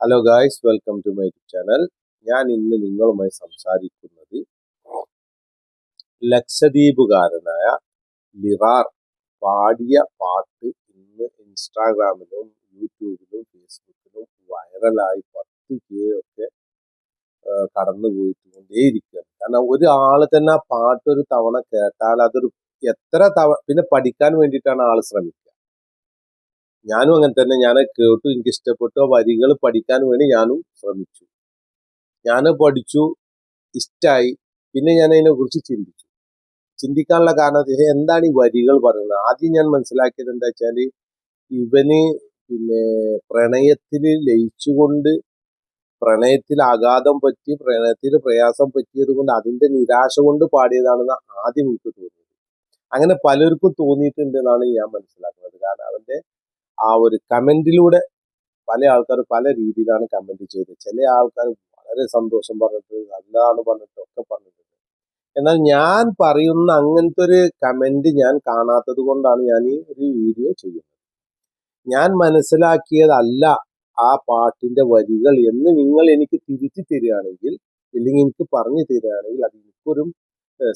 Hello guys welcome to my channel ഞാൻ ഇന്ന് നിങ്ങളുമായി സംസാരിക്കുന്നത് ലക്ഷദ്വീപുകാരനായ ലിറാർ പാടിയ പാട്ട് ഇന്ന് ഇൻസ്റ്റാഗ്രാമിലും യൂട്യൂബിലും ഫേസ്ബുക്കിലും വൈറലായി പത്ത് കെ ഒക്കെ കടന്നു പോയിട്ടുകൊണ്ടേയിരിക്കുകയാണ്. കാരണം ഒരാൾ തന്നെ ആ പാട്ട് ഒരു തവണ കേട്ടാൽ അതൊരു എത്ര തവണ പിന്നെ പഠിക്കാൻ വേണ്ടിയിട്ടാണ് ആൾ ശ്രമിക്കുക ഞാനും അങ്ങനെ തന്നെ. ഞാൻ കേട്ടു. എനിക്ക് ഇഷ്ടപ്പെട്ടു ആ വരികൾ പഠിക്കാൻ വേണ്ടി ഞാനും ശ്രമിച്ചു. ഞാൻ പഠിച്ചു. ഇഷ്ടമായി പിന്നെ ഞാൻ അതിനെ കുറിച്ച് ചിന്തിച്ചു. ചിന്തിക്കാനുള്ള കാരണം എന്താണ് ഈ വരികൾ പറയുന്നത്? ആദ്യം ഞാൻ മനസ്സിലാക്കിയത് എന്താ വെച്ചാൽ ഇവന് പിന്നെ പ്രണയത്തിൽ ലയിച്ചുകൊണ്ട് പ്രണയത്തിൽ ആഘാതം പറ്റി പ്രണയത്തിൽ പ്രയാസം പറ്റിയത് കൊണ്ട് അതിന്റെ നിരാശ കൊണ്ട് പാടിയതാണെന്ന് ആദ്യം എനിക്ക് തോന്നിയത്. അങ്ങനെ പലർക്കും തോന്നിയിട്ടുണ്ട് എന്നാണ് ഞാൻ മനസ്സിലാക്കുന്നത്. കാരണം അവന്റെ ആ ഒരു കമന്റിലൂടെ പല ആൾക്കാർ പല രീതിയിലാണ് കമന്റ് ചെയ്തത്. ചില ആൾക്കാർ വളരെ സന്തോഷം പറഞ്ഞിട്ട് നല്ലതാണ് പറഞ്ഞിട്ട് ഒക്കെ പറഞ്ഞിട്ടുണ്ട്. എന്നാൽ ഞാൻ പറയുന്ന അങ്ങനത്തെ ഒരു കമന്റ് ഞാൻ കാണാത്തത് കൊണ്ടാണ് ഞാൻ ഈ ഒരു വീഡിയോ ചെയ്യുന്നത്. ഞാൻ മനസ്സിലാക്കിയതല്ല ആ പാട്ടിന്റെ വരികൾ എന്ന് നിങ്ങൾ എനിക്ക് തിരിച്ചു തരികയാണെങ്കിൽ ഇല്ലെങ്കിൽ എനിക്ക് പറഞ്ഞു തരികയാണെങ്കിൽ അത് എനിക്കൊരു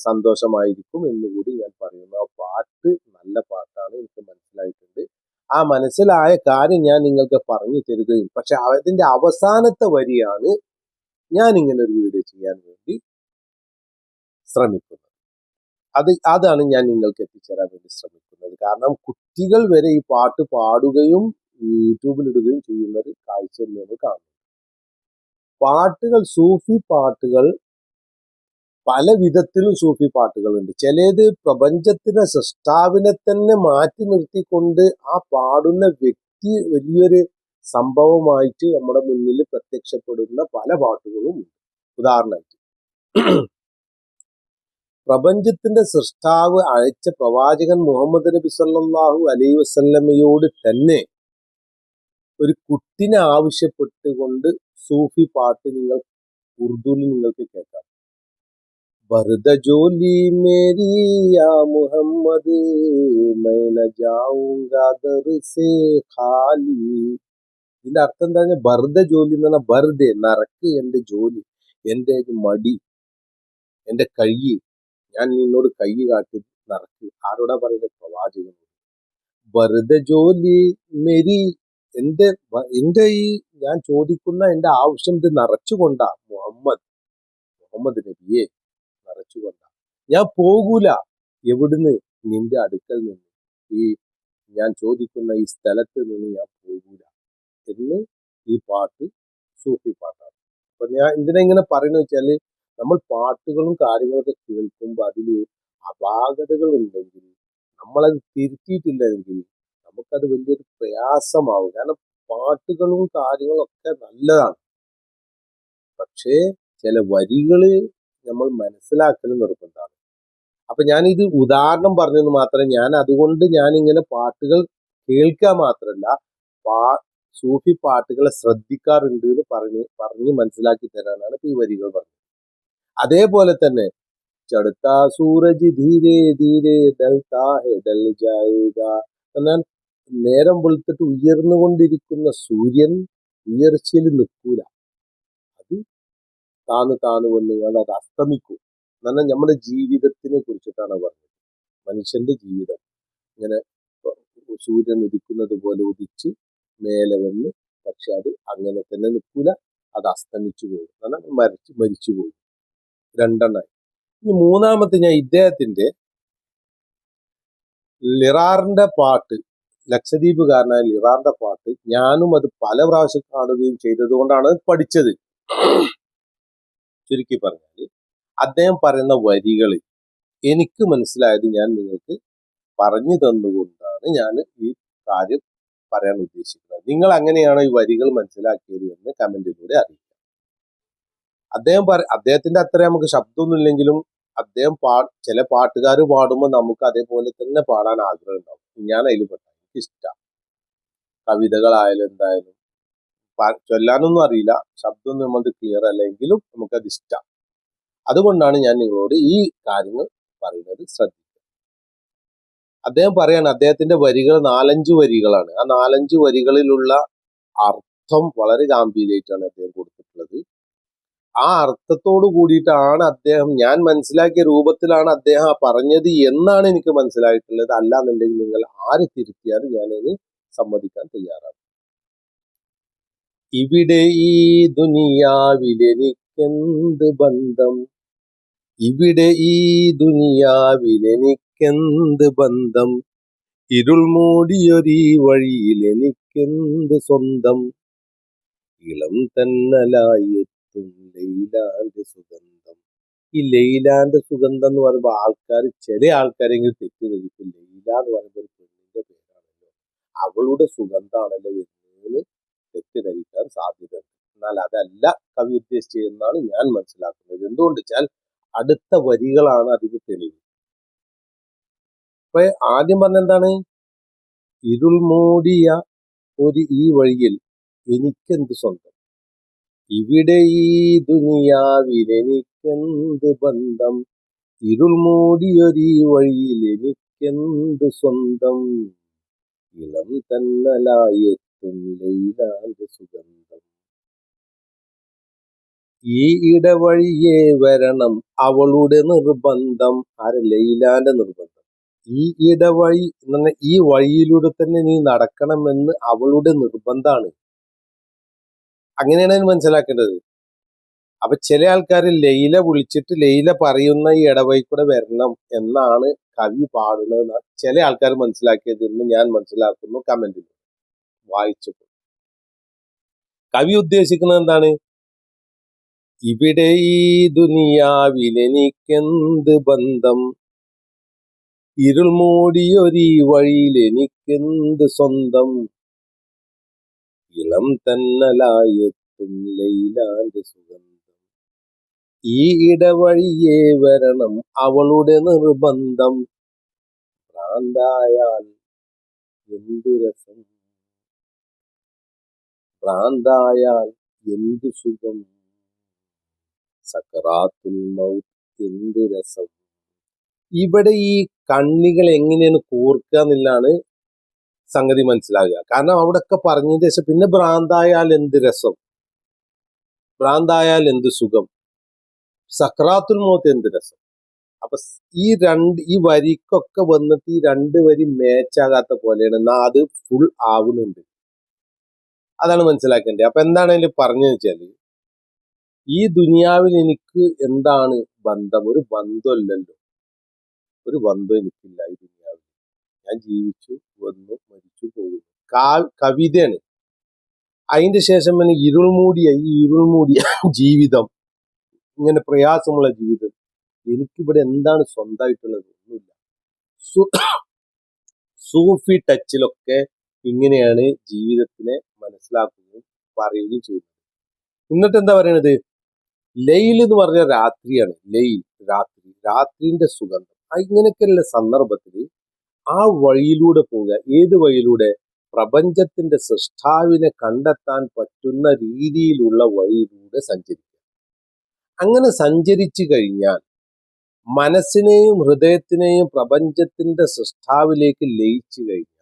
സന്തോഷമായിരിക്കും എന്നുകൂടി ഞാൻ പറയുന്നു. ആ പാട്ട് നല്ല പാട്ടാണ് എനിക്ക് മനസ്സിലായിട്ടുണ്ട്. ആ മനസ്സിലായ കാര്യം ഞാൻ നിങ്ങൾക്ക് പറഞ്ഞു തരുകയും പക്ഷെ അതിന്റെ അവസാനത്തെ വരിയാണ് ഞാൻ ഇങ്ങനെ ഒരു വീഡിയോ ചെയ്യാൻ വേണ്ടി ശ്രമിക്കുന്നത്. അത് അതാണ് ഞാൻ നിങ്ങൾക്ക് എത്തിച്ചേരാൻ വേണ്ടി ശ്രമിക്കുന്നത്. കാരണം കുട്ടികൾ വരെ ഈ പാട്ട് പാടുകയും യൂട്യൂബിൽ ഇടുകയും ചെയ്യുന്ന ഒരു കാഴ്ച നമ്മൾ കാണുന്നു പാട്ടുകൾ സൂഫി പാട്ടുകൾ പല വിധത്തിലും സൂഫി പാട്ടുകളുണ്ട്. ചിലത് പ്രപഞ്ചത്തിലെ സൃഷ്ടാവിനെ തന്നെ മാറ്റി നിർത്തിക്കൊണ്ട് ആ പാടുന്ന വ്യക്തി വലിയൊരു സംഭവമായിട്ട് നമ്മുടെ മുന്നിൽ പ്രത്യക്ഷപ്പെടുന്ന പല പാട്ടുകളും ഉണ്ട്. ഉദാഹരണമായിട്ട്. പ്രപഞ്ചത്തിന്റെ സൃഷ്ടാവ് അയച്ച പ്രവാചകൻ മുഹമ്മദ് നബി സല്ലാഹു അലൈ വസല്ലമയോട് തന്നെ ഒരു കുട്ടിനെ ആവശ്യപ്പെട്ടുകൊണ്ട് സൂഫി പാട്ട് നിങ്ങൾ ഉറുദുവിൽ നിങ്ങൾക്ക് കേൾക്കാം. ബർദ ജോലി മേരി യാ മുഹമ്മദ് മൈ ന ജാऊंगा ദർ സേ ഖാലി. ഇതിന്റെ അർത്ഥം എന്താ പറഞ്ഞാൽ ബർദ ജോലി എന്ന് പറഞ്ഞാൽ ബർദെ നറക്ക് എന്റെ ജോലി എന്റെ മടി എന്റെ കൈ ഞാൻ നിന്നോട് കൈ കാട്ടി നറക്ക് ആരോടാ പറയുന്നത് പ്രവാചകനോട്. ബർദ ജോലി മെരി എന്റെ എന്റെ ഈ ഞാൻ ചോദിക്കുന്ന എന്റെ ആവശ്യം ഇത് നിറച്ചുകൊണ്ടാ മുഹമ്മദ് മുഹമ്മദ് നബിയെ. നിറച്ചുകൊണ്ടാ ഞാൻ പോകൂല. എവിടുന്ന് നിന്റെ അടുക്കൽ നിന്ന്? ഈ ഞാൻ ചോദിക്കുന്ന ഈ സ്ഥലത്ത് നിന്ന് ഞാൻ പോകൂല എന്ന് ഈ പാട്ട് സൂഫി പാട്ടാണ്. അപ്പൊ ഞാൻ എന്തിനാ ഇങ്ങനെ പറയുന്നത് നമ്മൾ പാട്ടുകളും കാര്യങ്ങളൊക്കെ കേൾക്കുമ്പോൾ അതിൽ അപാകതകൾ ഉണ്ടെങ്കിൽ നമ്മളത് തിരുത്തിയിട്ടില്ലെങ്കിൽ നമുക്കത് വലിയൊരു പ്രയാസമാവും. കാരണം പാട്ടുകളും കാര്യങ്ങളും ഒക്കെ നല്ലതാണ്. പക്ഷേ ചില വരികൾ നമ്മൾ മനസ്സിലാക്കൽ നിർബന്ധമാണ്. അപ്പൊ ഞാൻ ഇത് ഉദാഹരണം പറഞ്ഞെന്ന് മാത്രമേ ഞാൻ അതുകൊണ്ട് ഞാൻ ഇങ്ങനെ പാട്ടുകൾ കേൾക്കുക മാത്രമല്ല പാ സൂഫി പാട്ടുകളെ ശ്രദ്ധിക്കാറുണ്ട് എന്ന് പറഞ്ഞ് പറഞ്ഞ് മനസ്സിലാക്കി തരാനാണ് ഈ വരികൾ പറഞ്ഞത്. അതേപോലെ തന്നെ ചടുത്ത സൂരജ് ധീരെ ധീരെ എന്നാൽ നേരം വെളുത്തിട്ട് ഉയർന്നുകൊണ്ടിരിക്കുന്ന സൂര്യൻ ഉയർച്ചയിൽ നിൽക്കൂല. താന്ന് താന്ന് വന്നുകൊണ്ട് അത് അസ്തമിക്കും. എന്നാൽ നമ്മുടെ ജീവിതത്തിനെ കുറിച്ചിട്ടാണ് പറഞ്ഞത്. മനുഷ്യന്റെ ജീവിതം. ഇങ്ങനെ സൂര്യൻ ഉദിക്കുന്നത് പോലെ ഉദിച്ച് മേലെ വന്ന് പക്ഷെ അത് അങ്ങനെ തന്നെ നിൽക്കൂല. അത് അസ്തമിച്ചു പോകും. എന്നാൽ മരിച്ചു മരിച്ചു പോകും. രണ്ടെണ്ണായി ഇനി മൂന്നാമത്തെ ഞാൻ ഇദ്ദേഹത്തിന്റെ ലിറാറിന്റെ പാട്ട് ലക്ഷദ്വീപുകാരനായ ലിറാറിന്റെ പാട്ട് ഞാനും അത് പല പ്രാവശ്യം കാണുകയും ചെയ്തതുകൊണ്ടാണ് പഠിച്ചത്. ചുരുക്കി പറഞ്ഞാൽ അദ്ദേഹം പറയുന്ന വരികൾ എനിക്ക് മനസ്സിലായത് ഞാൻ നിങ്ങൾക്ക് പറഞ്ഞു തന്നുകൊണ്ടാണ് ഞാൻ ഈ കാര്യം പറയാൻ ഉദ്ദേശിക്കുന്നത്. നിങ്ങൾ അങ്ങനെയാണോ ഈ വരികൾ മനസ്സിലാക്കിയത് എന്ന് കമന്റിലൂടെ അറിയിക്കാം. അദ്ദേഹം പറ അദ്ദേഹത്തിന്റെ അത്ര നമുക്ക് ശബ്ദമൊന്നും ഇല്ലെങ്കിലും അദ്ദേഹം പാ ചില പാട്ടുകാർ പാടുമ്പോൾ നമുക്ക് അതേപോലെ തന്നെ പാടാൻ ആഗ്രഹം ഉണ്ടാവും. ഞാൻ അതിൽ എനിക്ക് ഇഷ്ടമാണ് കവിതകളായാലും എന്തായാലും ചൊല്ലാനൊന്നും അറിയില്ല. ശബ്ദം നമ്മൾ ക്ലിയർ അല്ലെങ്കിലും നമുക്കത് ഇഷ്ടം. അതുകൊണ്ടാണ് ഞാൻ നിങ്ങളോട് ഈ കാര്യങ്ങൾ പറയുന്നത് ശ്രദ്ധിക്കുക. അദ്ദേഹം പറയാണ് അദ്ദേഹത്തിന്റെ വരികൾ നാലഞ്ച് വരികളാണ്. ആ നാലഞ്ച് വരികളിലുള്ള അർത്ഥം വളരെ ഗാംഭീര്യമായിട്ടാണ് അദ്ദേഹം കൊടുത്തിട്ടുള്ളത്. ആ അർത്ഥത്തോട് കൂടിയിട്ടാണ് അദ്ദേഹം ഞാൻ മനസ്സിലാക്കിയ രൂപത്തിലാണ് അദ്ദേഹം പറഞ്ഞത് എന്നാണ് എനിക്ക് മനസ്സിലായിട്ടുള്ളത്. അല്ല എന്നുണ്ടെങ്കിൽ നിങ്ങൾ ആര് തിരുത്തിയാലും ഞാനതിന് സമ്മതിക്കാൻ തയ്യാറാണ്. ഇവിടെ ഈ ദുനിയാവിലെനിക്കെന്ത് ബന്ധം? ഇവിടെ ഈ ദുനിയാവിലെനിക്കെന്ത് ബന്ധം? ഇരുൾ മൂടിയൊരീ വഴിയിൽ എനിക്കെന്ത് സ്വന്തം? ഇളം തന്നലായെത്തും ലൈലാന്റെ സുഗന്ധം. ഈ ലൈലാന്റെ സുഗന്ധം എന്ന് പറയുമ്പോൾ ആൾക്കാർ ചില ആൾക്കാരെങ്കിലും തെറ്റിദ്ധരിക്കും. ലൈല എന്ന് പറയുമ്പോൾ ഒരു പെണ്ണിന്റെ പേരാണല്ലോ. അവളുടെ സുഗന്ധമാണല്ലോ വരുന്നതെന്ന് തെറ്റിദ്ധരിക്കാൻ സാധ്യതയുണ്ട്. എന്നാൽ അതല്ല കവി ഉദ്ദേശിച്ചതെന്നാണ് ഞാൻ മനസ്സിലാക്കുന്നത്. എന്തുകൊണ്ട് വെച്ചാൽ അടുത്ത വരികളാണ് അതിന് തെളിവ്. അപ്പൊ ആദ്യം പറഞ്ഞെന്താണ് ഇരുൾമൂടിയ ഇരുൾ മൂടിയ ഒരു ഈ വഴിയിൽ എനിക്കെന്ത് സ്വന്തം? ഇവിടെ ഈ ദുനിയാവിൽ എനിക്കെന്ത് ബന്ധം? ഇരുൾ ഈ വഴിയിൽ എനിക്കെന്ത് സ്വന്തം? ഇളം തന്നലായെത്തും ലൈലാന്റെ സുഗന്ധം. ഈ ഇടവഴിയെ വരണം അവളുടെ നിർബന്ധം. ആരെ? ലൈലാന്റെ നിർബന്ധം. ഈ ഇടവഴി എന്ന് പറഞ്ഞാൽ ഈ വഴിയിലൂടെ തന്നെ നീ നടക്കണമെന്ന് അവളുടെ നിർബന്ധമാണ് അങ്ങനെയാണ് മനസ്സിലാക്കേണ്ടത്. അപ്പൊ ചില ആൾക്കാർ ലൈല വിളിച്ചിട്ട് ലൈല പറയുന്ന ഈ ഇടവഴി കൂടെ വരണം എന്നാണ് കവി പാടുന്നത് ചില ആൾക്കാർ മനസ്സിലാക്കിയത് എന്ന് ഞാൻ മനസ്സിലാക്കുന്നു കമന്റിൽ വായിച്ചപ്പോൾ കവി ഉദ്ദേശിക്കുന്നത് എന്താണ്? ഇവിടെ ഈ ദുനിയാവിലെനിക്കെന്ത് ബന്ധം? ഇരുൾ മൂടിയൊരു വഴിയിൽ എനിക്കെന്ത് സ്വന്തം? ഇളം തന്നലായെത്തും ലൈലാന്റെ സുഗന്ധം. ഈ ഇടവഴിയെ വരണം അവളുടെ നിർബന്ധം. ഭ്രാന്തായാൽ എന്ത് രസം? ഭ്രാന്തായാൽ എന്തു സുഖം? സക്കറാത്തുൽ മൗത്ത് എന്ത് രസം? ഇവിടെ ഈ കണ്ണികൾ എങ്ങനെയാണ് കോർക്കുക എന്നുള്ളതാണ് സംഗതി മനസ്സിലാകുക. കാരണം അവിടെയൊക്കെ പറഞ്ഞതിന് ശേഷം പിന്നെ ഭ്രാന്തായാൽ എന്ത് രസം? ഭ്രാന്തായാൽ എന്ത് സുഖം? സക്രാത്തുൽ മോത്ത് എന്ത് രസം? അപ്പൊ ഈ രണ്ട് ഈ വരിക്കൊക്കെ വന്നിട്ട് ഈ രണ്ട് വരി മേച്ചാകാത്ത പോലെയാണ്. എന്നാ അത് ഫുൾ ആവുന്നുണ്ട് അതാണ് മനസ്സിലാക്കേണ്ടത്. അപ്പൊ എന്താണ് അതിൽ പറഞ്ഞു വെച്ചാൽ ഈ ദുനിയാവിൽ എനിക്ക് എന്താണ് ബന്ധം? ഒരു ബന്ധമല്ലല്ലോ ഒരു ബന്ധം എനിക്കില്ല ഈ ദുനിയാവിൽ. ഞാൻ ജീവിച്ചു വന്നു മരിച്ചു പോകുന്നു. കാൽ കവിതയാണ്. അതിന്റെ ശേഷം പിന്നെ ഇരുൾമൂടിയ ഈ ഇരുൾമൂടിയ ജീവിതം ഇങ്ങനെ പ്രയാസമുള്ള ജീവിതം. എനിക്കിവിടെ എന്താണ് സ്വന്തമായിട്ടുള്ളത്? ഒന്നുമില്ല. സൂഫി ടച്ചിലൊക്കെ ഇങ്ങനെയാണ് ജീവിതത്തിനെ മനസ്സിലാക്കുകയും പറയുകയും ചെയ്യുന്നത്. എന്നിട്ട് എന്താ പറയണത്? ലൈൽ എന്ന് പറഞ്ഞ രാത്രിയാണ്. ലൈൽ രാത്രി രാത്രിന്റെ സുഗന്ധം. ഇങ്ങനെയൊക്കെയുള്ള സന്ദർഭത്തിൽ ആ വഴിയിലൂടെ പോവുക ഏത് വഴിയിലൂടെ? പ്രപഞ്ചത്തിന്റെ സൃഷ്ടാവിനെ കണ്ടെത്താൻ പറ്റുന്ന രീതിയിലുള്ള വഴിയിലൂടെ സഞ്ചരിക്കുക. അങ്ങനെ സഞ്ചരിച്ചു കഴിഞ്ഞാൽ മനസ്സിനെയും ഹൃദയത്തിനെയും പ്രപഞ്ചത്തിന്റെ സൃഷ്ടാവിലേക്ക് ലയിച്ചു കഴിഞ്ഞാൽ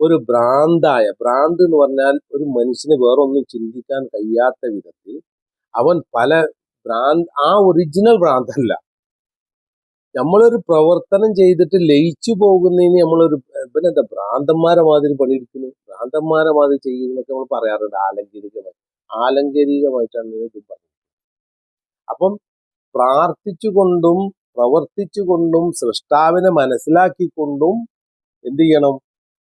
ഒരു ഭ്രാന്തായ ഭ്രാന്ത് എന്ന് പറഞ്ഞാൽ ഒരു മനുഷ്യന് വേറൊന്നും ചിന്തിക്കാൻ കഴിയാത്ത വിധത്തിൽ അവൻ പല ഭ്രാന്ത് ആ ഒറിജിനൽ ഭ്രാന്തല്ല. നമ്മളൊരു പ്രവർത്തനം ചെയ്തിട്ട് ലയിച്ചു പോകുന്നതിന് നമ്മളൊരു പിന്നെ എന്താ ഭ്രാന്തന്മാരെ മാതിരി പണിയെടുക്കുന്നു? ഭ്രാന്തന്മാരെ മാതിരി ചെയ്യുന്നൊക്കെ നമ്മൾ പറയാറുണ്ട്. ആലങ്കരികമായി ആലങ്കരികമായിട്ടാണ് ഇത് പറയുന്നത് അപ്പം പ്രാർത്ഥിച്ചുകൊണ്ടും പ്രവർത്തിച്ചുകൊണ്ടും സൃഷ്ടാവിനെ മനസ്സിലാക്കിക്കൊണ്ടും എന്ത് ചെയ്യണം?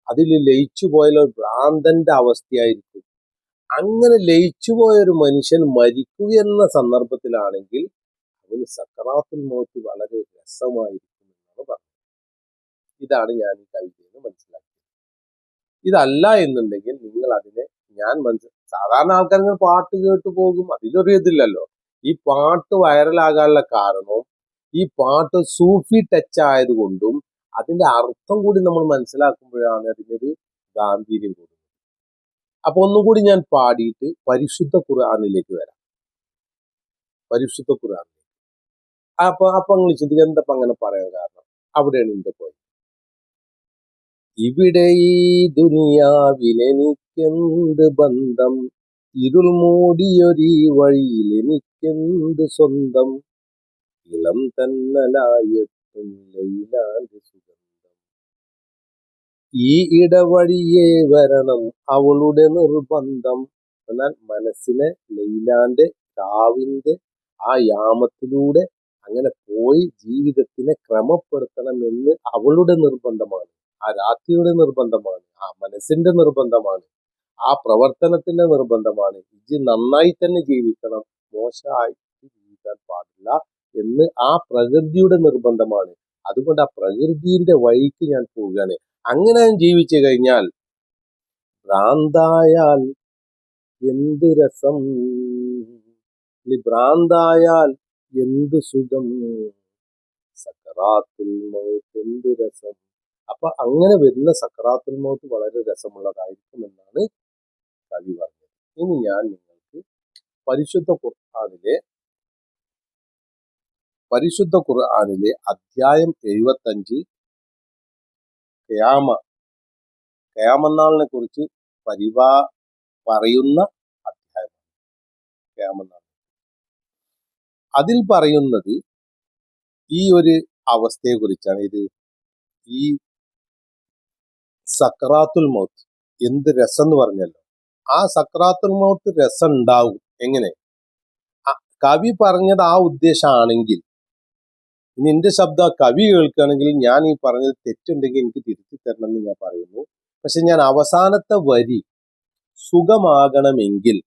അതിൽ ലയിച്ചു പോയാൽ ഒരു ഭ്രാന്തന്റെ അവസ്ഥയായിരിക്കും. അങ്ങനെ ലയിച്ചു പോയ ഒരു മനുഷ്യൻ മരിക്കുക എന്ന സന്ദർഭത്തിലാണെങ്കിൽ അവന് സക്കറാത്തുൽ നോക്കി വളരെ രസമായിരിക്കും എന്നാണ് പറഞ്ഞത്. ഇതാണ് ഞാൻ ഈ കവിതയിൽ നിന്ന് മനസ്സിലാക്കിയത്. ഇതല്ല എന്നുണ്ടെങ്കിൽ നിങ്ങൾ അതിനെ ഞാൻ മനസ്സിൽ സാധാരണ ആൾക്കാർ പാട്ട് കേട്ടു പോകും. അതിലൊരു ഇതില്ലല്ലോ. ഈ പാട്ട് വൈറലാകാനുള്ള കാരണവും ഈ പാട്ട് സൂഫി ടച്ച് ആയതുകൊണ്ടും അതിന്റെ അർത്ഥം കൂടി നമ്മൾ മനസ്സിലാക്കുമ്പോഴാണ് അതിനൊരു ഗാംഭീര്യം കൂടുന്നത്. അപ്പൊ ഒന്നുകൂടി ഞാൻ പാടിയിട്ട് പരിശുദ്ധ ഖുർആാനിലേക്ക് വരാം. പരിശുദ്ധ ഖുർആാനിലേക്ക് അപ്പൊ അപ്പൊ നിങ്ങൾ ചിന്തിക്കുക എന്താ അങ്ങനെ പറയാൻ കാരണം? അവിടെയാണ് എന്റെ പോയി ഇവിടെ ഈ ദുനിയാവിലെനിക്കെന്ത് ബന്ധം? ഇരുൾ മൂടിയൊരീ വഴിയിൽ എനിക്കെന്ത് സ്വന്തം? ഇളം സുഗന്ധം ഈ ഇടവഴിയെ വരണം അവളുടെ നിർബന്ധം. എന്നാൽ മനസ്സിനെ ലൈലാന്റെ കാവിന്റെ ആ യാമത്തിലൂടെ അങ്ങനെ പോയി ജീവിതത്തിനെ ക്രമപ്പെടുത്തണം എന്ന് അവളുടെ നിർബന്ധമാണ്. ആ രാത്രിയുടെ നിർബന്ധമാണ്. ആ മനസ്സിന്റെ നിർബന്ധമാണ്. ആ പ്രവർത്തനത്തിന്റെ നിർബന്ധമാണ്. ഇജ് നന്നായി തന്നെ ജീവിക്കണം. മോശമായി ജീവിക്കാൻ പാടില്ല. എന്ന് ആ പ്രകൃതിയുടെ നിർബന്ധമാണ്. അതുകൊണ്ട് ആ പ്രകൃതിയുടെ വഴിക്ക് ഞാൻ പോവുകയാണ്. അങ്ങനെ ഞാൻ ജീവിച്ചു കഴിഞ്ഞാൽ ഭ്രാന്തായാൽ എന്ത് രസം? ഭ്രാന്തായാൽ എന്ത് സുഖം? സക്കറാത്തുൽ മൗത്ത് എന്ത് രസം? അപ്പൊ അങ്ങനെ വരുന്ന സക്കറാത്തുൽ മൗത്ത് വളരെ രസമുള്ളതായിരിക്കും എന്നാണ് കവി പറഞ്ഞത്. ഇനി ഞാൻ നിങ്ങൾക്ക് പരിശുദ്ധ ഖുർആാനിലെ പരിശുദ്ധ ഖുർആാനിലെ അധ്യായം എഴുപത്തഞ്ച്. കയാമ കയാമന്നാളിനെ കുറിച്ച് പരിവാ പറയുന്ന അധ്യായമാണ്. കയാമന്നാൾ അതിൽ പറയുന്നത് ഈ ഒരു അവസ്ഥയെ കുറിച്ചാണ് ഇത് ഈ സക്രാത്തുൽ മൗത്ത് എന്ത് രസം എന്ന് പറഞ്ഞല്ലോ. ആ സക്രാത്തുൽ മൗത്ത് രസം ഉണ്ടാവും എങ്ങനെ കവി പറഞ്ഞത് ആ ഉദ്ദേശമാണെങ്കിൽ ഇനി ശബ്ദം ആ കവി കേൾക്കുകയാണെങ്കിൽ ഞാൻ ഈ പറഞ്ഞത് തെറ്റുണ്ടെങ്കിൽ എനിക്ക് തിരുത്തി തരണം എന്ന് ഞാൻ പറയുന്നു. പക്ഷെ ഞാൻ അവസാനത്തെ വരി സുഖമാകണമെങ്കിൽ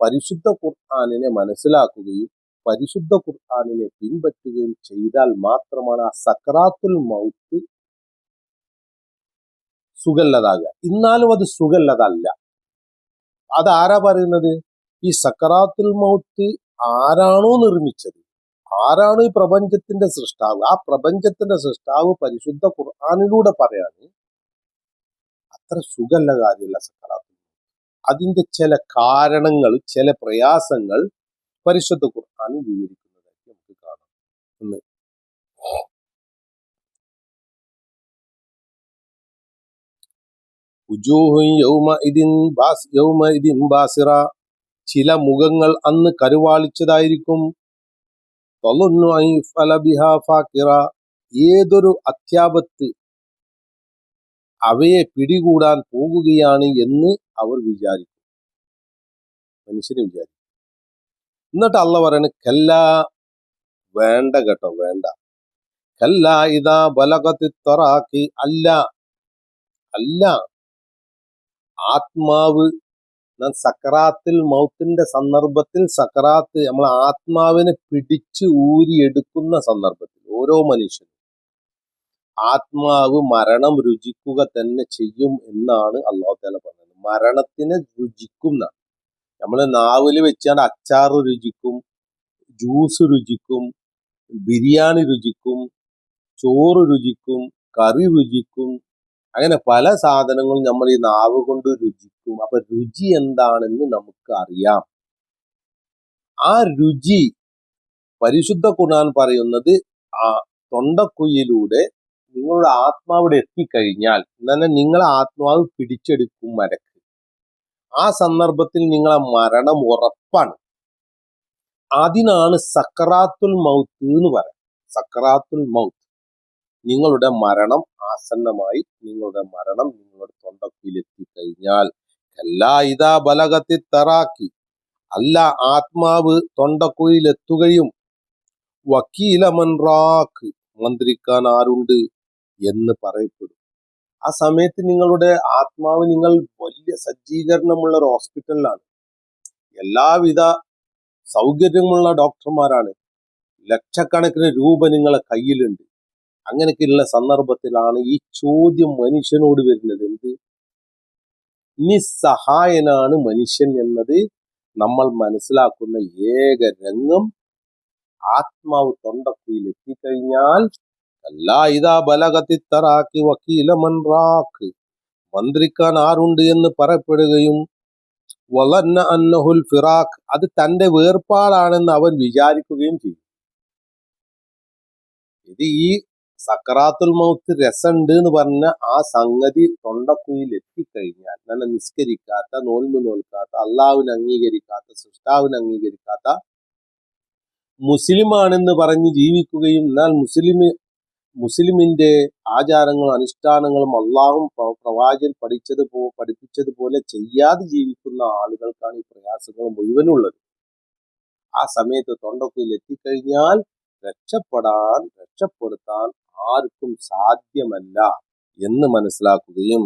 പരിശുദ്ധ ഖുർആാനിനെ മനസ്സിലാക്കുകയും പരിശുദ്ധ ഖുർആാനിനെ പിൻപറ്റുകയും ചെയ്താൽ മാത്രമാണ് ആ സക്രാത്തുൽ മൗത്ത് സുഖല്ലതാകുക. എന്നാലും അത് സുഖല്ലതല്ല. അതാരാ പറയുന്നത്? ഈ സക്കറാത്തുൽ മൗത്ത് ആരാണോ നിർമ്മിച്ചത്? ആരാണ് ഈ പ്രപഞ്ചത്തിന്റെ സൃഷ്ടാവ്? ആ പ്രപഞ്ചത്തിന്റെ സൃഷ്ടാവ് പരിശുദ്ധ ഖുർആാനിലൂടെ പറയാണ് അത്ര സുഖല്ല കാര്യമല്ല സക്കറാത്തുൽ അതിന്റെ ചില കാരണങ്ങൾ ചില പ്രയാസങ്ങൾ പരിശുദ്ധ ഖുർആാനിൽ വിവരിക്കുന്നതായിട്ട് നമുക്ക് കാണാം. ഒന്ന്. ചില മുഖങ്ങൾ അന്ന് കരുവാളിച്ചതായിരിക്കും. ഏതൊരു അത്യാപത്ത് അവയെ പിടികൂടാൻ പോകുകയാണ് എന്ന് അവർ വിചാരിക്കും. മനുഷ്യന് വിചാരിക്കും. എന്നിട്ട് അള്ള പറയണ കല്ല വേണ്ട കേട്ടോ വേണ്ട. കല്ല ഇതാ ബലകത്തി തൊറാക്കി അല്ല അല്ല ആത്മാവ് ഞാൻ സക്കറാത്തിൽ മൗത്തിന്റെ സന്ദർഭത്തിൽ സക്കറാത്ത് നമ്മൾ ആത്മാവിനെ പിടിച്ച് ഊരിയെടുക്കുന്ന സന്ദർഭത്തിൽ ഓരോ മനുഷ്യനും ആത്മാവ് മരണം രുചിക്കുക തന്നെ ചെയ്യും എന്നാണ് അള്ളാഹു താല പറഞ്ഞത്. മരണത്തിനെ രുചിക്കുന്ന നമ്മൾ നാവിൽ വെച്ചാണ്ട് അച്ചാറ് രുചിക്കും ജ്യൂസ് രുചിക്കും ബിരിയാണി രുചിക്കും ചോറ് രുചിക്കും കറി രുചിക്കും അങ്ങനെ പല സാധനങ്ങളും നമ്മൾ ഈ നാവ് കൊണ്ട് രുചിക്കും. അപ്പൊ രുചി എന്താണെന്ന് നമുക്ക് അറിയാം. ആ രുചി പരിശുദ്ധ ഖുർആൻ പറയുന്നത് ആ തൊണ്ടക്കുയിലൂടെ നിങ്ങളുടെ ആത്മാവിടെ എത്തിക്കഴിഞ്ഞാൽ തന്നെ നിങ്ങളെ ആത്മാവ് പിടിച്ചെടുക്കും മരക്ക്. ആ സന്ദർഭത്തിൽ നിങ്ങളെ മരണം ഉറപ്പാണ്. അതിനാണ് സക്കറാത്തുൽ മൗത്ത് എന്ന് പറയുന്നത്. സക്കറാത്തുൽ മൗത്ത്. നിങ്ങളുടെ മരണം ആസന്നമായി നിങ്ങളുടെ മരണം നിങ്ങളുടെ തൊണ്ടക്കുയിലെത്തി കഴിഞ്ഞാൽ എല്ലാ ഇതാ ബലകത്തി തറാക്കി. അല്ല ആത്മാവ് തൊണ്ടക്കുയിലെത്തുകയും വക്കീലമൻറാക്ക് മന്ത്രിക്കാൻ ആരുണ്ട് എന്ന് പറയപ്പെടും. ആ സമയത്ത് നിങ്ങളുടെ ആത്മാവ് നിങ്ങൾ വലിയ സജ്ജീകരണമുള്ള ഒരു ഹോസ്പിറ്റലിലാണ്. എല്ലാവിധ സൗകര്യമുള്ള ഡോക്ടർമാരാണ്. ലക്ഷക്കണക്കിന് രൂപ നിങ്ങളെ കയ്യിലുണ്ട്. അങ്ങനെയൊക്കെയുള്ള സന്ദർഭത്തിലാണ് ഈ ചോദ്യം മനുഷ്യനോട് വരുന്നത്. എന്ത്? നിസ്സഹായനാണ് മനുഷ്യൻ എന്നത് നമ്മൾ മനസ്സിലാക്കുന്ന ഏക രംഗം. ആത്മാവ് തൊണ്ടക്കുയിൽ എത്തിക്കഴിഞ്ഞാൽ അല്ലാ ഇതാ ബലകത്തിത്തറാക്കി വക്കീല മൻറാക്ക് മന്ത്രിക്കാൻ ആരുണ്ട് എന്ന് പറയപ്പെടുകയും വളന്ന അന്നഹുൽ ഫിറാഖ്. അത് തന്റെ വേർപാടാണെന്ന് അവൻ വിചാരിക്കുകയും ചെയ്യും. ഇത് ഈ സക്കറാത്തുൽ മൗത്ത് രസമുണ്ട് എന്ന് പറഞ്ഞ ആ സംഗതി തൊണ്ടക്കുയിൽ എത്തിക്കഴിഞ്ഞാൽ നല്ല നിസ്കരിക്കാത്ത നോൽമ്പ് നോൽക്കാത്ത അള്ളാവിന് അംഗീകരിക്കാത്ത സൃഷ്ടാവിന് അംഗീകരിക്കാത്ത മുസ്ലിമാണെന്ന് പറഞ്ഞ് ജീവിക്കുകയും എന്നാൽ മുസ്ലിം മുസ്ലിമിന്റെ ആചാരങ്ങളും അനുഷ്ഠാനങ്ങളും അള്ളാഹും പ്രവാചൻ പഠിച്ചത് പോ പഠിപ്പിച്ചതുപോലെ ചെയ്യാതെ ജീവിക്കുന്ന ആളുകൾക്കാണ് ഈ പ്രയാസങ്ങൾ മുഴുവനുള്ളത്. ആ സമയത്ത് തൊണ്ടക്കുയിൽ എത്തിക്കഴിഞ്ഞാൽ രക്ഷപ്പെടാൻ രക്ഷപ്പെടുത്താൻ ആർക്കും സാധ്യമല്ല എന്ന് മനസ്സിലാക്കുകയും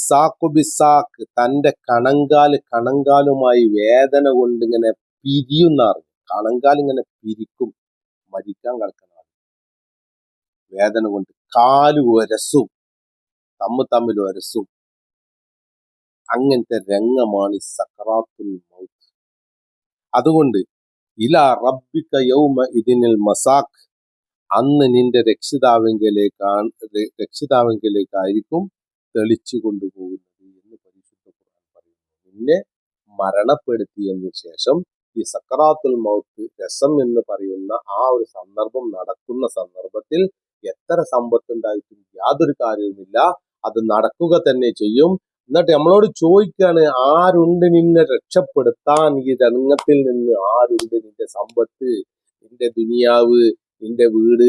സാക്കു തന്റെ കണങ്കാൽ കണങ്കാലുമായി വേദന കൊണ്ട് ഇങ്ങനെ പിരിയുന്നാറ് കണങ്കാൽ ഇങ്ങനെ പിരിക്കും മരിക്കാൻ കിടക്കുന്ന വേദന കൊണ്ട് കാലു ഒരസും തമ്മ് തമ്മിൽ ഒരസും അങ്ങനത്തെ രംഗമാണ് ഈ സക്രാത്തുൽ മൗത്ത്. അതുകൊണ്ട് ഇല റബ്ബിക്ക യൗമ ഇതിനിൽ മസാഖ്. അന്ന് നിന്റെ രക്ഷിതാവെങ്കിലേക്കാണ് രക്ഷിതാവെങ്കിലേക്കായിരിക്കും തെളിച്ചു കൊണ്ടുപോകുന്നത് എന്ന് പരിശുദ്ധ ഖുർആൻ പറയുന്നു. നിന്നെ മരണപ്പെടുത്തിയതിന് ശേഷം ഈ സക്കറാത്തുൽ മൗത്ത് രസം എന്ന് പറയുന്ന ആ ഒരു സന്ദർഭം നടക്കുന്ന സന്ദർഭത്തിൽ എത്ര സമ്പത്തുണ്ടായിട്ടും യാതൊരു കാര്യവുമില്ല. അത് നടക്കുക തന്നെ ചെയ്യും. എന്നിട്ട് നമ്മളോട് ചോദിക്കാണ് ആരുണ്ട് നിന്നെ രക്ഷപ്പെടുത്താൻ ഈ രംഗത്തിൽ നിന്ന്? ആരുണ്ട് നിന്റെ സമ്പത്ത് നിന്റെ ദുനിയാവ് നിന്റെ വീട്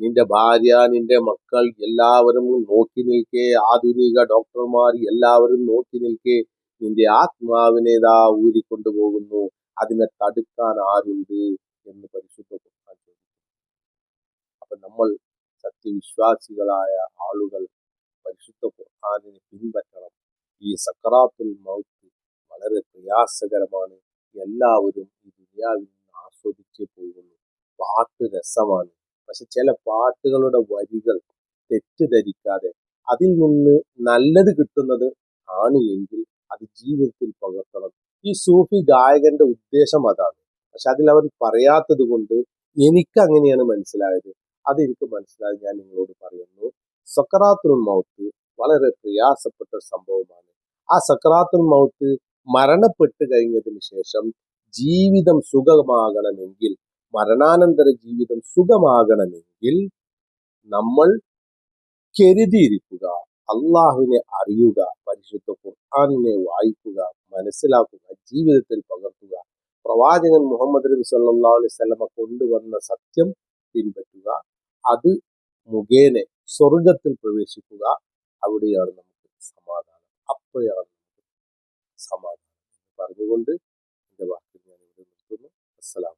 നിന്റെ ഭാര്യ നിന്റെ മക്കൾ? എല്ലാവരും നോക്കി നിൽക്കെ ആധുനിക ഡോക്ടർമാർ എല്ലാവരും നോക്കി നിൽക്കെ നിന്റെ ആത്മാവിനെ ഇതാ ഊരിക്കൊണ്ടുപോകുന്നു. അതിനെ തടുക്കാൻ ആരുണ്ട്? എന്ന് പരിശുദ്ധ ഖുർആൻ ചോദിക്കുന്നു. അപ്പൊ നമ്മൾ സത്യവിശ്വാസികളായ ആളുകൾ പരിശുദ്ധ ഖുർആാനിനെ പിൻപറ്റണം. ഈ സക്കറാത്തുൽ മൗത്ത് വളരെ പ്രയാസകരമാണ്. എല്ലാവരും ഈ ദുനിയാവിൽ നിന്ന് ആസ്വദിച്ചേ പോകുന്നു. പാട്ട് രസമാണ്. പക്ഷെ ചില പാട്ടുകളുടെ വരികൾ തെറ്റിദ്ധരിക്കാതെ അതിൽ നിന്ന് നല്ലത് കിട്ടുന്നത് ആണ് എങ്കിൽ അത് ജീവിതത്തിൽ പകർത്തണം. ഈ സൂഫി ഗായകന്റെ ഉദ്ദേശം അതാണ്. പക്ഷെ അതിൽ അവർ പറയാത്തത് കൊണ്ട് എനിക്ക് അങ്ങനെയാണ് മനസ്സിലായത്. അത് എനിക്ക് മനസ്സിലായത് ഞാൻ നിങ്ങളോട് പറയുന്നു. സക്കറാത്തുൽ മൗത്ത് വളരെ പ്രയാസപ്പെട്ട സംഭവമാണ്. ആ സക്കറാത്തുൽ മൗത്ത് മരണപ്പെട്ട് കഴിഞ്ഞതിന് ശേഷം ജീവിതം സുഖമാകണമെങ്കിൽ മരണാനന്തര ജീവിതം സുഖമാകണമെങ്കിൽ നമ്മൾ കരുതിയിരിക്കുക അള്ളാഹുവിനെ അറിയുക പരിശുദ്ധ ഖുർആാനിനെ വായിക്കുക മനസ്സിലാക്കുക ജീവിതത്തിൽ പകർത്തുക. പ്രവാചകൻ മുഹമ്മദ് നബി സല്ലല്ലാഹു അലൈഹി വസല്ലമ കൊണ്ടുവന്ന സത്യം പിൻപറ്റുക. അത് മുഖേന സ്വർഗത്തിൽ പ്രവേശിക്കുക. അവിടെയാണ് നമുക്ക് സമാധാനം. അപ്പോഴാണ് നമുക്ക് സമാധാനം പറഞ്ഞുകൊണ്ട് എന്റെ വാക്കിൽ ഞാൻ ഇവിടെ നിർത്തുന്നു. അസ്സലാം